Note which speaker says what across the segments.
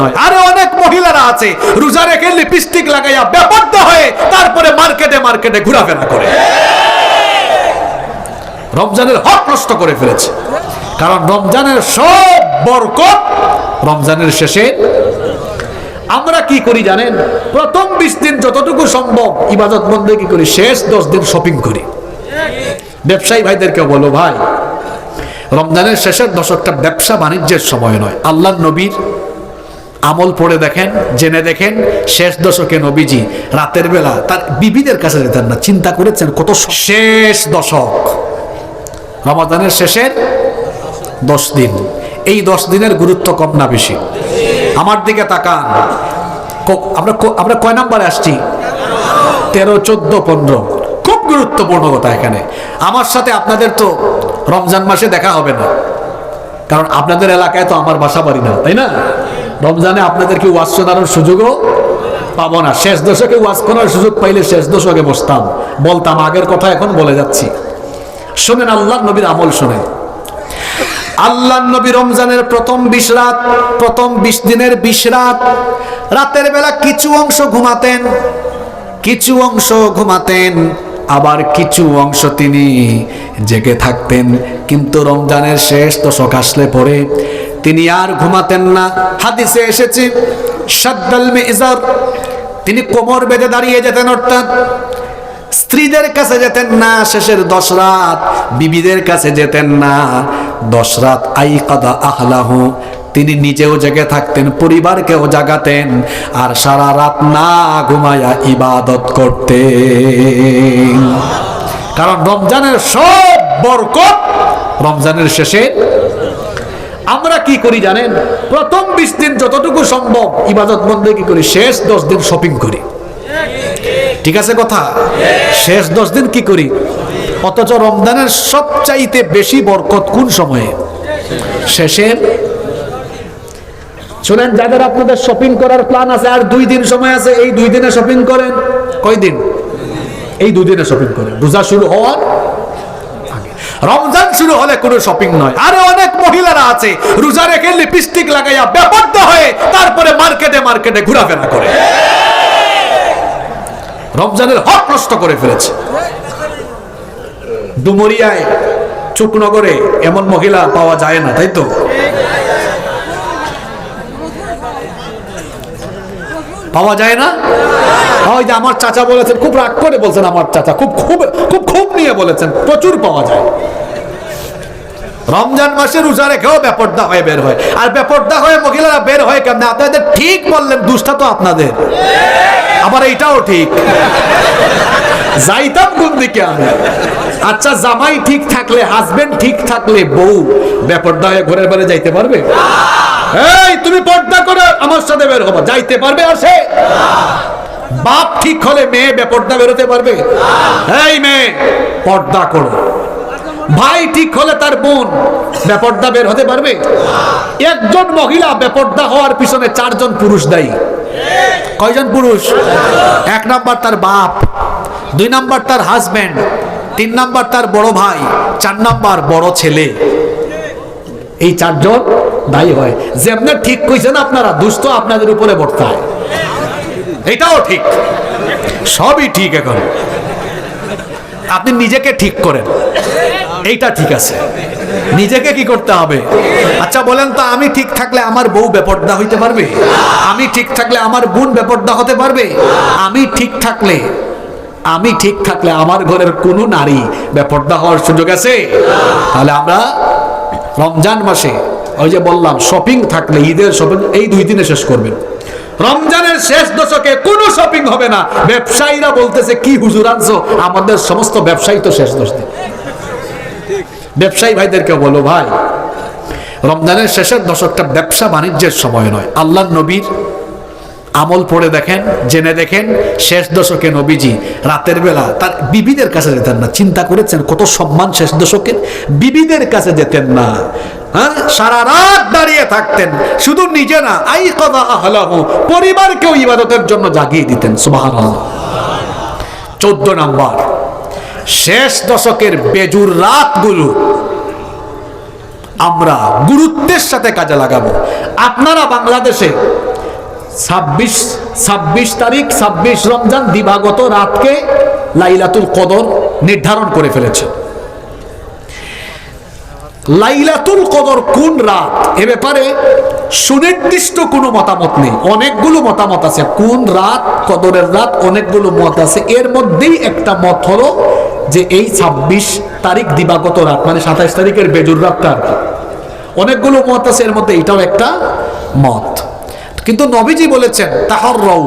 Speaker 1: নয়। আরও অনেক মহিলারা আছে, রোজা রেখে লিপস্টিক লাগাইয়া ব্যাপারটা হয়ে তারপরে মার্কেটে মার্কেটে ঘোরাফেরা করে। রমজানের হক নষ্ট করে ফেলেছে। কারণ রমজানের সব বরকত রমজানের শেষে। আমরা কি করি জানেন? প্রথম বিশ দিন যতটুকু সম্ভব ইবাদত বন্দে কি করি? শেষ দশ দিন শপিং করি। ব্যবসায়ী ভাইদেরকে বলো, ভাই, রমজানের শেষের দশকটা ব্যবসা বাণিজ্যের সময় নয়। আল্লাহ নবীর আমল পড়ে দেখেন, জেনে দেখেন, শেষ দশকে নবীজি রাতের বেলা তার বিবিদের কাছে যেতেন না, চিন্তা করেছেন কত শেষ দশক। রমাদানের শেষের দশ দিন। এই দশ দিনের গুরুত্ব কম না বেশি। আমার দিকে তাকান। আমরা আমরা কয় নাম্বারে আসছি? তেরো, চোদ্দ, পনেরো। খুব গুরুত্বপূর্ণ কথা এখানে। আমার সাথে আপনাদের তো রমজান মাসে দেখা হবে না। কারণ আপনাদের এলাকায় তো আমার বাসা বাড়ি না, তাই না? রমজানে আপনাদেরকে ওয়াজ শোনানোর সুযোগও পাবো না। শেষ দশকে ওয়াজ করার সুযোগ পাইলে শেষ দশকে বসতাম। বলতাম, আগের কথা এখন বলে যাচ্ছি। শোনেন আল্লাহ নবীর আমল শোনেন। আল্লাহ নবী রমজানের প্রথম বিশ রাত, প্রথম বিশ দিনের বিশ রাত, রাতের বেলা কিছু অংশ ঘুমাতেন, কিছু অংশ ঘুমাতেন, আবার কিছু অংশ তিনি জেগে থাকতেন। কিন্তু রমজানের শেষ দশক আসলে পরে তিনি আর ঘুমাতেন না। হাদিসে এসেছে, সাদ্দাল মেজার, তিনি কোমর বেঁধে দাঁড়িয়ে যেতেন, অর্থাৎ স্ত্রীদের কাছে যেতেন না, শেষের দশ রাত বিবিদের কাছে যেতেন না। দশ রাত আই কাদা আহলাহ, তিনি নিজেও জেগে থাকতেন, পরিবারকেও জাগাতেন, আর সারা রাত না ঘুমায়া ইবাদত করতেন। কারণ রমজানের সব বরকত রমজানের শেষে আমরা কি করি জানেন? প্রথম বিশ দিন যতটুকু সম্ভব ইবাদত বন্দে কি করি? শেষ দশ দিন শপিং করি। ঠিক আছে কথা? শেষ দশ দিন কি করি? অথচ রমজানের সবচাইতে বেশি বরকত কোন সময়ে? শেষে? শুনেন, যাদের আপনাদের শপিং করার প্ল্যান আছে, আর দুই দিন সময় আছে, এই দুই দিনে শপিং করেন। কয় দিন এই দুই দিনে শপিং করেন। রোজা শুরু হওয়ার। রমজান শুরু হলে কোনো শপিং নয়। আরে অনেক মহিলারা আছে, রোজা রেখে লিপস্টিক লাগাইয়া ব্যাপারটা হয়ে তারপরে মার্কেটে মার্কেটে ঘোরাফেরা করে। রমজানের হক নষ্ট করে ফেলেছে। ডুমরিয়ায়, চুকনগরে এমন মহিলা পাওয়া যায় না, তাই তো? পাওয়া যায় না? ওই যে আমার চাচা বলেছেন, খুব রাগ করে বলছেন আমার চাচা, খুব খুব খুব খুব নিয়ে বলেছেন, প্রচুর পাওয়া যায়। রমজান মাসে রোজা রেখেও ব্যাপারটা হয়ে বের হয়। আর ব্যাপারটা হয়ে মহিলারা বের হয় কেমন? আপনাদের ঠিক বললেন, দুষ্টা তো আপনাদের। আবার এইটাও ঠিক। যাইতাম কোন দিকে আমি? আচ্ছা জামাই ঠিক থাকলে হাজবেন্ড ঠিক থাকলে বউ ব্যাপারটা হয়ে ঘরের বাইরে যাইতে পারবে? এই, তুমি পর্দা করে আমার সাথে বের হব। যাইতে পারবে আর সে? বাপ ঠিক হলে মেয়ে বেপর্দা বেরোতে পারবে? এই মেয়ে, পর্দা করো। ভাই ঠিক হলে তার বোন বেপর্দা বের হতে পারবে? একজন মহিলা বেপর্দা হওয়ার পিছনে চারজন পুরুষ দায়ী। কয়জন পুরুষ? এক নাম্বার তার বাপ, দুই নাম্বার তার হাজবেন্ড তিন নাম্বার তার বড় ভাই, চার নাম্বার বড় ছেলে। এই চারজন দায়ী হয়। যেমনি ঠিক কইছেন, আপনারা দুষ্ট, আপনাদের উপরে বর্তায়। এটাও ঠিক। সবই ঠিক এখন। আপনি নিজেকে ঠিক করেন। এইটা ঠিক আছে। নিজেকে কি করতে হবে? আচ্ছা বলেন তো, আমি ঠিক থাকলে আমার বউ বেপর্দা হইতে পারবে? আমি ঠিক থাকলে আমার বোন বেপর্দা হতে পারবে? আমি ঠিক থাকলে, আমি ঠিক থাকলে আমার ঘরের কোনো নারী বেপর্দা হওয়ার সুযোগ আছে? তাহলে আমরা রমজান মাসে ওই যে বললাম শপিং থাকলে, ঈদের শপিং এই দুই দিনে শেষ করবেন। রমজানের শেষ দশকে কোনো শপিং হবে না। ব্যবসায়ীরা বলতেছে, কি হুজুর আনছো? আমাদের সমস্ত ব্যবসায়ী তো শেষ দশ দিন ব্যবসায়ী ভাইদেরকে বলো, ভাই, রমজানের শেষের দশকটা ব্যবসা বাণিজ্যের সময় নয়। আল্লাহ নবীর আমল পড়ে দেখেন, জেনে দেখেন, শেষ দশকে নবীজি রাতের বেলা তার বিবিদের কাছে যেতেন না। চিন্তা করেছেন, কত সম্মান শেষ দশকের বিবিদের কাছে যেতেন না। হ্যাঁ? সারা রাত দাঁড়িয়ে থাকতেন। শুধু নিজে না আই কদা আহলাহু, পরিবারকেও ইবাদতের জন্য জাগিয়ে দিতেন, সুবহানাল্লাহ। চোদ্দ নাম্বার, শেষ দশকের বেজুর রাতগুলো আমরা গুরুত্বের সাথে কাজে লাগাবো। আপনারা বাংলাদেশে ছাব্বিশ ছাব্বিশ তারিখ, ছাব্বিশ রমজান দিবাগত রাতকে লাইলাতুল কদর নির্ধারণ করে ফেলেছে লাইলাতুল কদর কোন রাত? এ ব্যাপারে সুনির্দিষ্ট কোনো মতামত নেই। অনেকগুলো মতামত আছে। কোন রাত, কদরের রাত, অনেকগুলো মত আছে। এর মধ্যেই একটা মত হলো যে এই ছাব্বিশ তারিখ দিবাগত রাত মানে সাতাইশ তারিখের বেজুর রাতটা আর কি। অনেকগুলো মত আছে, এর মধ্যে এটাও একটা মত। কিন্তু নবীজি বলেছেন, তাহাররাউ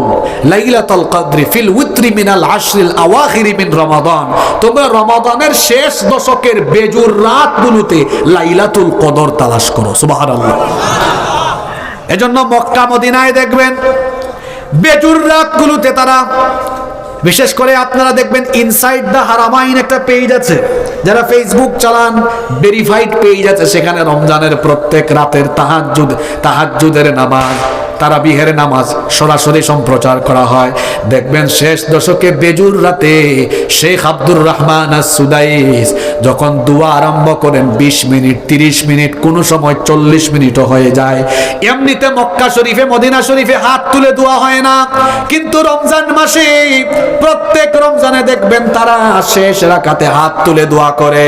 Speaker 1: লাইলাতুল কদরি ফিল উইত্রি মিনাল আশরিল আওয়াখিরি মিন রমাদান। তোমরা রমাদানের শেষ দশকের বেজুর রাতগুলোতে লাইলাতুল কদর তালাশ করো, সুবহানাল্লাহ। এজন্য মক্কা, মদিনায় দেখবেন, বেজুর রাতগুলোতে তারা, বিশেষ করে আপনারা দেখবেন ইনসাইড দ্য হারামাইন একটা পেজ আছে। যারা ফেসবুক চালান ভেরিফাইড পেজ আছে, সেখানে রমজানের প্রত্যেক রাতের তাহাজ্জুদ, তাহাজ্জুদের নামাজ। তারা বিহের নামাজ সরাসরি সম্প্রচার করা হয়। দেখবেন শেষ দশকে বেজুর রাতে শেখ আব্দুর রহমান সুদাইস যখন দুয়া আরম্ভ করেন ২০ মিনিট ৩০ মিনিট, কোনো সময় চল্লিশ মিনিটও হয়ে যায়। এমনিতে মক্কা শরীফে, মদিনা শরীফে হাত তুলে দোয়া হয় না। কিন্তু রমজান মাসে প্রত্যেক দেখবেন তারা শেষ রাখাতে হাত তুলে দোয়া করে।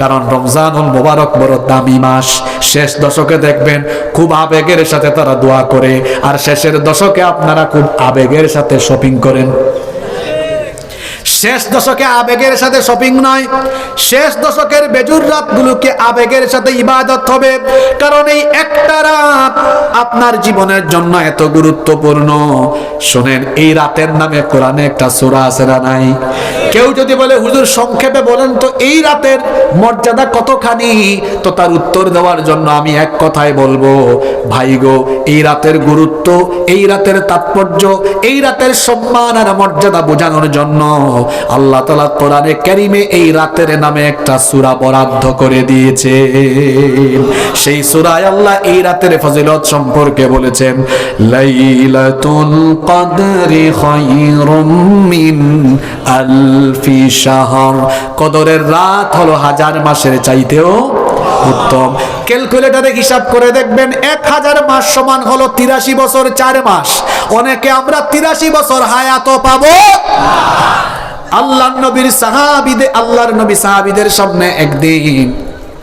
Speaker 1: কারণ রমজানুল মোবারক বড় দামি মাস। শেষ দশকে দেখবেন খুব আবেগের সাথে তারা দোয়া করে। আর শেষের দশকে আপনারা খুব আবেগের সাথে শপিং করেন। শেষ দশকে আবেগের সাথে শপিং নয়, শেষ দশকের বেজুর রাতগুলোকে আবেগের সাথে ইবাদত হবে, কারণ এই একটা রাত আপনার জীবনের জন্য এত গুরুত্বপূর্ণ। শোনেন, এই রাতের নামে কোরআনে একটা সূরা আছে না নাই? কেউ যদি বলে, হুজুর, সংক্ষেপে বলেন তো, এই রাতের মর্যাদা কতখানি? তো তার উত্তর দেওয়ার জন্য আমি এক কথাই বলব, ভাই গো, এই রাতের গুরুত্ব, এই রাতের তাৎপর্য, এই রাতের সম্মান আর মর্যাদা বোঝানোর জন্য আল্লাহ তালা কোরআনে কারিমে এই রাতের নামে একটা সূরা বরাদ্দ করে দিয়েছে। সেই সূরায় আল্লাহ এই রাতের ফজিলত সম্পর্কে বলেছেন, লাইলাতুল কদরি খায়রুম মিন আলফি শাহর। কদরের রাত হলো হাজার মাসের চাইতেও উত্তম। ক্যালকুলেটরে হিসাব করে দেখবেন এক হাজার মাস সমান হলো তিরাশি বছর চার মাস। অনেকে আমরা তিরাশি বছর হায়াত পাবো। আল্লাহ নবীর সাহাবিদের আল্লাহর নবী সাহাবিদের সামনে একদিন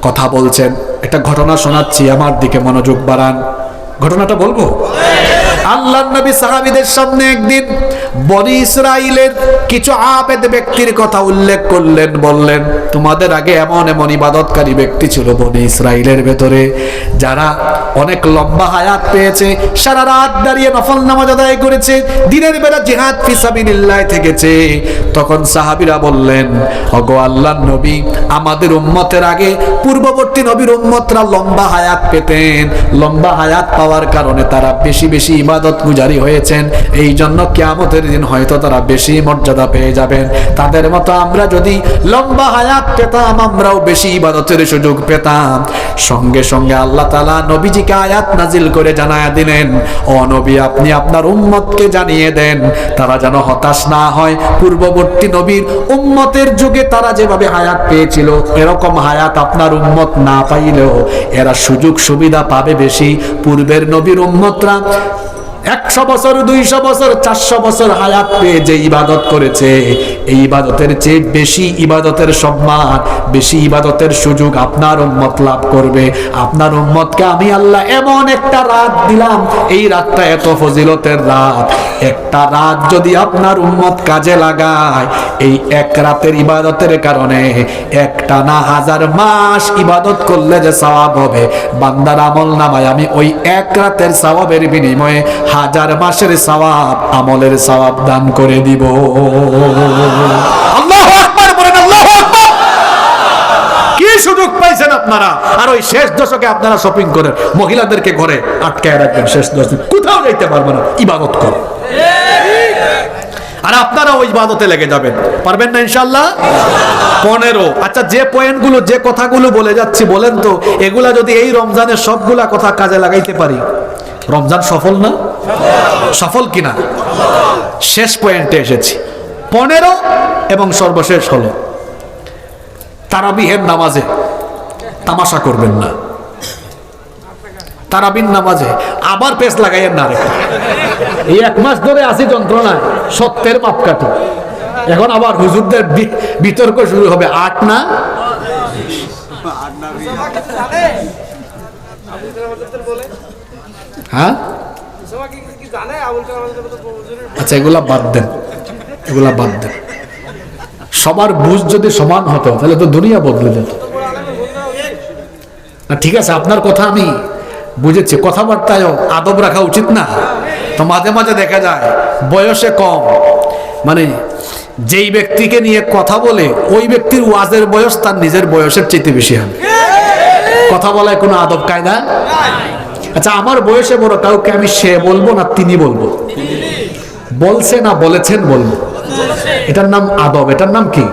Speaker 1: কথা বলছেন। একটা ঘটনা শোনাচ্ছি, আমার দিকে মনোযোগ বাড়ান। ঘটনাটা বলব? আল্লাহ নবী সাহাবিদের সামনে একদিন বনি ইসরাইলের কিছু আবেদ ব্যক্তির কথা উল্লেখ করলেন, বললেন, তোমাদের আগে এমন এমন ইবাদতকারী ব্যক্তি ছিল বনি ইসরাইলের ভেতরে, যারা অনেক লম্বা হায়াত পেয়েছে, সারা রাত দাঁড়িয়ে নফল নামাজ আদায় করেছে, দিনের বেলা জিহাদ ফিসাবিলিল্লাহ থেকেছে। তখন সাহাবিরা বললেন, অগো আল্লাহ নবী, আমাদের উম্মতের আগে পূর্ববর্তী নবীর উম্মতরা লম্বা হায়াত পেতেন। লম্বা হায়াত পাওয়ার কারণে তারা বেশি বেশি ইবাদত গুজারি হয়েছেন, এই জন্য কিয়ামতের দিন হয়তো তারা বেশি মর্যাদা পেয়ে যাবেন। তাদের মতো আমরা যদি লম্বা হায়াত পেতাম, আমরাও বেশি ইবাদতের সুযোগ পেতাম। সঙ্গে সঙ্গে আল্লাহ তালা নবীজিকে আয়াত নাজিল করে জানায় দিলেন, ও নবী, আপনি আপনার উম্মতকে জানিয়ে দেন, তারা যেন হতাশ না হয়। পূর্ববর্তী নবীর উম্মতের যুগে তারা যেভাবে হায়াত পেয়েছিল, এরকম হায়াত আপনার উম্মত না পাইলেও এরা সুযোগ সুবিধা পাবে বেশি। পূর্বের নবীর উম্মতরা একশো বছর, দুইশো বছর, চারশো বছর হায়াত পেয়ে যে ইবাদত করেছে, এই ইবাদতের চেয়ে বেশি ইবাদতের সম্মান, বেশি ইবাদতের সুযোগ আপনার উম্মত লাভ করবে। আপনার উম্মতকে আমি আল্লাহ এমন একটা রাত দিলাম, এই রাতটা এত ফজিলতের রাত। একটা রাত যদি আপনার উম্মত কাজে লাগায়, এই এক রাতের ইবাদতের কারণে একটা না হাজার মাস ইবাদত করলে যে সওয়াব হবে। বান্দার আমল নামায় আমি ওই এক রাতের সওয়াবের বিনিময়ে হাজার মাসের সওয়াব, আমলের সওয়াব দান করে দিব। কি সুযোগ পাইছেন আপনারা? আর ওই শেষ দশকে আপনারা শপিং করেন মহিলাদেরকে ঘরে আটকায় রাখবেন, শেষ দশক কোথাও যাইতে পারবে না, ইবাদত করে। আর আপনারা ওই ইবাদতে লেগে যাবেন। পারবেন না ইনশাল্লাহ পনেরো। আচ্ছা যে পয়েন্টগুলো, যে কথাগুলো বলে যাচ্ছি, বলেন তো, এগুলা যদি এই রমজানের সবগুলা কথা কাজে লাগাইতে পারি। রমজান সফল না? সফল কিনা? শেষ পয়েন্টে এসেছি। পনেরো এবং সর্বশেষ হলো, তারাবিহের নামাজে তামাশা করবেন না। তারাবিন নামাজে আবার পেস লাগাইয়েন না এই এক মাস ধরে আসি যন্ত্রণায়, সত্যের মাপকাঠি। এখন আবার হুজুরদের বিতর্ক শুরু হবে, আট না? হ্যাঁ? আচ্ছা এগুলা বাদ দেন। এগুলা বাদ দেন। সবার বুঝ যদি সমান হতো, তাহলে তো দুনিয়া বদলে যেত। না, ঠিক আছে, আপনার কথা আমি বুঝেছি। কথাবার্তায়ও আদব রাখা উচিত না। তো মাঝে মাঝে দেখা যায়, বয়সে কম। মানে যেই ব্যক্তিকে নিয়ে কথা বলে, ওই ব্যক্তির ওয়াজের বয়স তার নিজের বয়সের চাইতে বেশি হবে। কথা বলায় কোনো আদব কায়দা? আচ্ছা আমার বয়সে বড়, কাউকে আমি সে বলব না তিনি বলব? বলছে না, বলেছেন বলব। এটার নাম আদব। এটার নাম কি?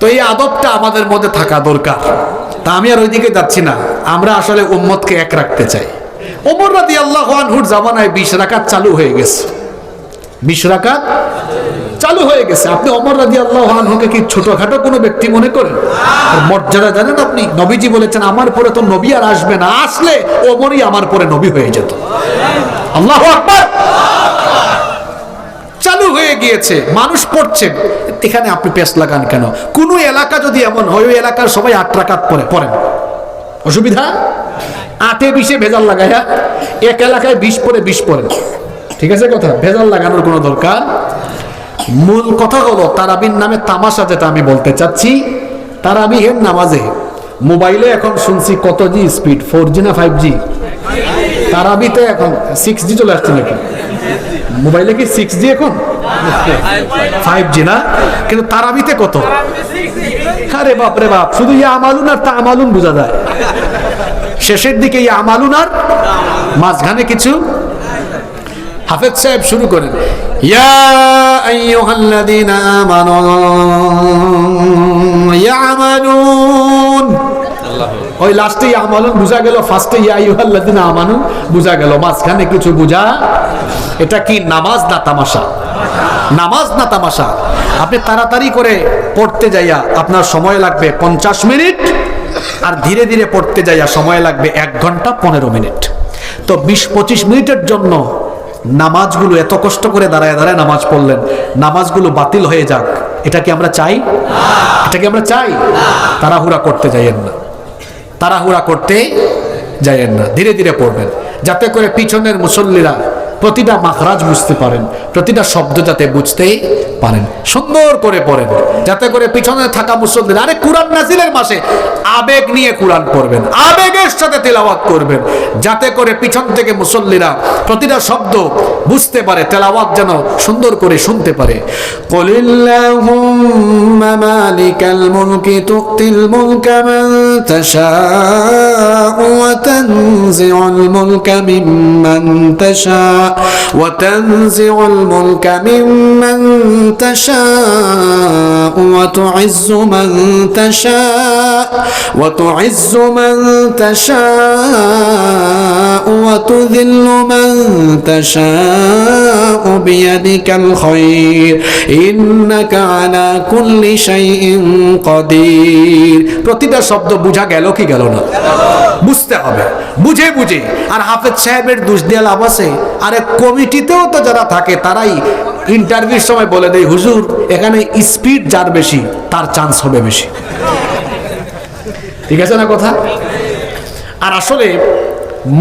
Speaker 1: তো এই আদবটা আমাদের মধ্যে থাকা দরকার। তা আমি আর ওইদিকে যাচ্ছি না। আমরা আসলে উম্মতকে এক রাখতে চাই। ওমর রাদি আল্লাহ আনহুর জামানায় বিশ রাকাত চালু হয়ে গেছে। বিশ চালু হয়ে গেছে। আপনি অমর রাজি আল্লাহ আনহুকে কি ছোটখাটো কোনো ব্যক্তি মনে করেন? আর মর্যাদা জানেন আপনি? নবীজি বলেছেন, আমার পরে তো নবী আর আসবে না। আসলে ওমরই আমার পরে নবী হয়ে যেত। আল্লাহ আকবার! চালু হয়ে গিয়েছে, মানুষ পড়ছে। এখানে আপনি পেস লাগান কেন? কোন এলাকা যদি এমন হয়, ওই এলাকার সবাই আট রাকাত পরে পড়েন। অসুবিধা? আটে বিশে ভেজাল লাগাইয়া এক এলাকায় বিশ পরে বিশ পড়েন। ঠিক আছে কথা? ভেজাল লাগানোর কোনো দরকার? মূল কথা হলো, তারাবির নামে তামাশা যেটা আমি বলতে চাচ্ছি, তারাবিহের নামাজে, মোবাইলে এখন শুনছি কত জি স্পিড ফোর জি না ফাইভ জি তারাবিতে এখন সিক্স জি চলে আসছে নাকি? মোবাইলে কি সিক্স জি এখন? ফাইভ জি না? কিন্তু তারাবিতে কত? আরে বাপ রে বাপ, শুধু ইয়া আমালুন আর তা আমালুন বোঝা যায়। শেষের দিকে ইয়া আমালুন আর মাঝখানে কিছু হাফেজ সাহেব শুরু করেন। ওই লাস্টে আমালুন বুঝা গেল ফার্স্টে ইয়া আইয়ুহাল্লাযীনা আমানু বুঝা গেল। মাঝখানে কিছু বুঝা, এটা কি নামাজ না তামাশা? নামাজ না তামাশা? আপনি তাড়াতাড়ি করে পড়তে যাইয়া আপনার সময় লাগবে পঞ্চাশ মিনিট, আর ধীরে ধীরে পড়তে যাইয়া সময় লাগবে এক ঘণ্টা পনেরো মিনিট। তো বিশ পঁচিশ মিনিটের জন্য নামাজগুলো এত কষ্ট করে দাঁড়ায় দাঁড়ায় নামাজ পড়লেন। নামাজগুলো বাতিল হয়ে যাক। এটা কি আমরা চাই? এটা কি আমরা চাই? তাড়াহুড়া করতে যাইয়েন না। তাড়াহুড়া করতে যাইয়েন না। ধীরে ধীরে পড়বেন। যাতে করে পিছনের মুসল্লিরা প্রতিটা মাখরাজ বুঝতে পারেন, প্রতিটা শব্দ যাতে বুঝতে পারেন। সুন্দর করে পড়েন, যাতে করে পিছনে থাকা মুসল্লিরা, আরে কোরআন নাজিলের মাসে আবেগ নিয়ে কোরআন পড়বেন, আবেগের সাথে তেলাওয়াত করবেন, যাতে করে পিছন থেকে মুসল্লিরা প্রতিটা শব্দ বুঝতে পারে, তেলাওয়াত যেন সুন্দর করে শুনতে পারে। কলিল্লাহুম্মা মালিকাল তাশাউ ওয়া তুইজ্জু মান তাশাউ ওয়া তুইজ্জু মান তাশাউ ওয়া তুযিল্লু মান তাশাউ বিয়াদিকাল খায়র ইন্নাকা আলা কুল্লি শাইইন কাদির প্রতিটা শব্দ বুঝা গেল কি গেল না? বুঝতে হবে। বুঝে বুঝে। আর হাফেজ সাহেবের দোষ দিয়ে লাভ আছে? আরে কমিটিতেও তো যারা থাকে, তারাই ইন্টারভিউর সময় বলে দেয়, হুজুর, এখানে স্পিড যার বেশি, তার চান্স হবে বেশি। ঠিক আছে না কথা? আর আসলে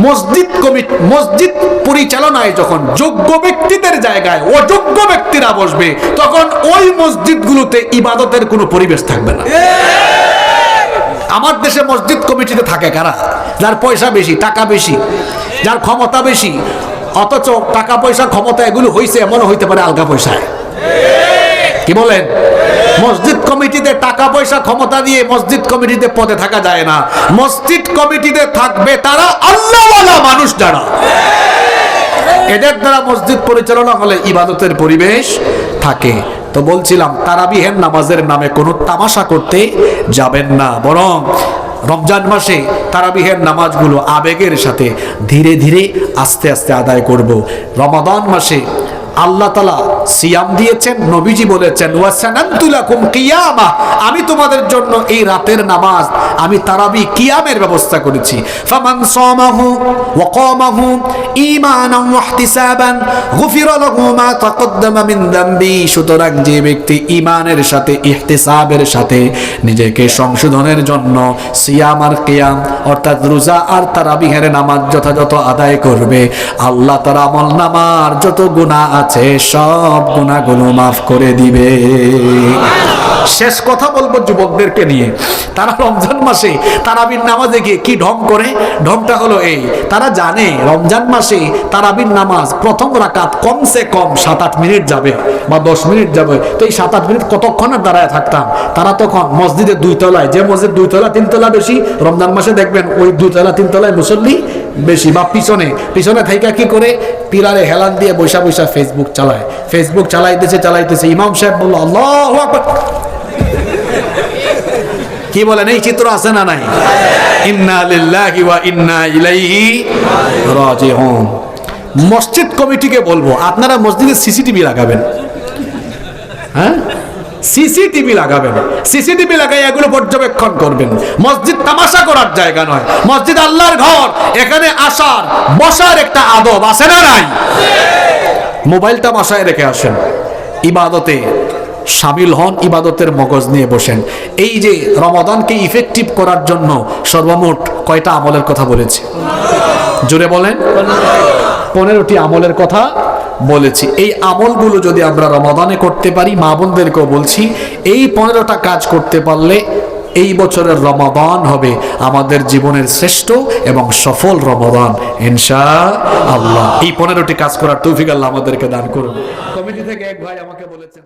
Speaker 1: মসজিদ কমিটি, মসজিদ পরিচালনায় যখন যোগ্য ব্যক্তিদের জায়গায় অযোগ্য ব্যক্তিরা বসবে, তখন ওই মসজিদগুলোতে ইবাদতের কোনো পরিবেশ থাকবে না। আমার দেশে মসজিদ কমিটিতে থাকে কারা? যার পয়সা বেশি, টাকা বেশি, যার ক্ষমতা বেশি অথচ টাকা পয়সা ক্ষমতা এগুলো হইছে, এমনও হইতে পারে আলগা পয়সায়। কি বলেন? মসজিদ কমিটিতে টাকা পয়সা ক্ষমতা দিয়ে মসজিদ কমিটিতে পদে থাকা যায় না। মসজিদ কমিটিতে থাকবে তারা আল্লাহওয়ালা মানুষ যারা। এদের দ্বারা মসজিদ পরিচালনা হলে ইবাদতের পরিবেশ থাকে। তো বলছিলাম, তারাবিহের নামাজের নামে কোনো তামাশা করতে যাবেন না, বরং রমজান মাসে তারাবিহের নামাজগুলো আবেগের সাথে ধীরে ধীরে আস্তে আস্তে আদায় করব। রমাদান মাসে আল্লাহ তালা সিয়াম দিয়েছেন, নবীজি বলেছেন, ওয়াসানান্তুলাকুম কিয়ামা আমি তোমাদের জন্য এই রাতের নামাজ, আমি তারাবি কিয়ামের ব্যবস্থা করেছি। ফামান সামাহু ওয়া কামাহু ঈমানান ওয়া ইহতিসাবান, গুফিরা লাহু মা তাকদ্দামা মিন যামবি সুতরাং যে ব্যক্তি ঈমানের সাথে, ইহতিসাবের সাথে নিজেকে সংশোধনের জন্য সিয়াম আর কিয়াম, অর্থাৎ রোজা আর তারাবিহের নামাজ যথাযথ আদায় করবে, আল্লাহ তার আমল নামার যত গুনাহ আছে সব গুনাহগুলো মাফ করে দিবে। শেষ কথা বলব যুবকদেরকে নিয়ে। তারা রমজান মাসে তারাবির নামাজে গিয়ে কি ঢং করে? ঢংটা হলো এই, তারা জানে রমজান মাসে তারাবির নামাজ প্রথম রাকাত কমসে কম সাত আট মিনিট যাবে বা দশ মিনিট যাবে। তো এই সাত আট মিনিট কতক্ষণ আর দাঁড়ায় থাকতাম? তারা তখন মসজিদের দুই তলায়, যে মসজিদ দুই তলা, তিন তলা বেশি, রমজান মাসে দেখবেন ওই দুই তলা, তিন তলায় মুসল্লি বেশি বা পিছনে পিছনে থাইকা কি করে? পিলারে হেলান দিয়ে বৈশা বৈশা ফেসবুক চালায়। ফেসবুক চালাইতেছে চালাইতেছে। ইমাম সাহেব বলল, আল্লাহ কি বলেন, এই চিত্র আছে না নাই? ইন্না লিল্লাহি ওয়া ইন্না ইলাইহি রাজিউন। মসজিদ কমিটিকে বলব, আপনারা মসজিদে সিসিটিভি লাগাবেন। হ্যাঁ? সিসিটিভি লাগাবেন। সিসিটিভি লাগাই এগুলো পর্যবেক্ষণ করবেন। মসজিদ তামাশা করার জায়গা নয়। মসজিদ আল্লাহর ঘর, এখানে আসার, বসার একটা আদব আছে না নাই? মোবাইলটা বাসায় রেখে আসেন। ইবাদতে সামিল হন, ইবাদতের মগজ নিয়ে বসেন। এই যে রমাদানকে ইফেক্টিভ করার জন্য সর্বমোট কয়টা আমলের কথা বলেছে? জোরে বলেন। পনেরোটি আমলের কথা বলেছি। এই আমলগুলো যদি আমরা রমাদানে করতে পারি, মা বোনদেরকেও বলছি, এই পনেরোটা কাজ করতে পারলে এই বছরের রমাদান হবে আমাদের জীবনের শ্রেষ্ঠ এবং সফল রমাদান ইনশা আল্লাহ এই পনেরোটি কাজ করার তৌফিক আল্লাহ আমাদেরকে দান করুন। কমিটি থেকে এক ভাই আমাকে বলেছেন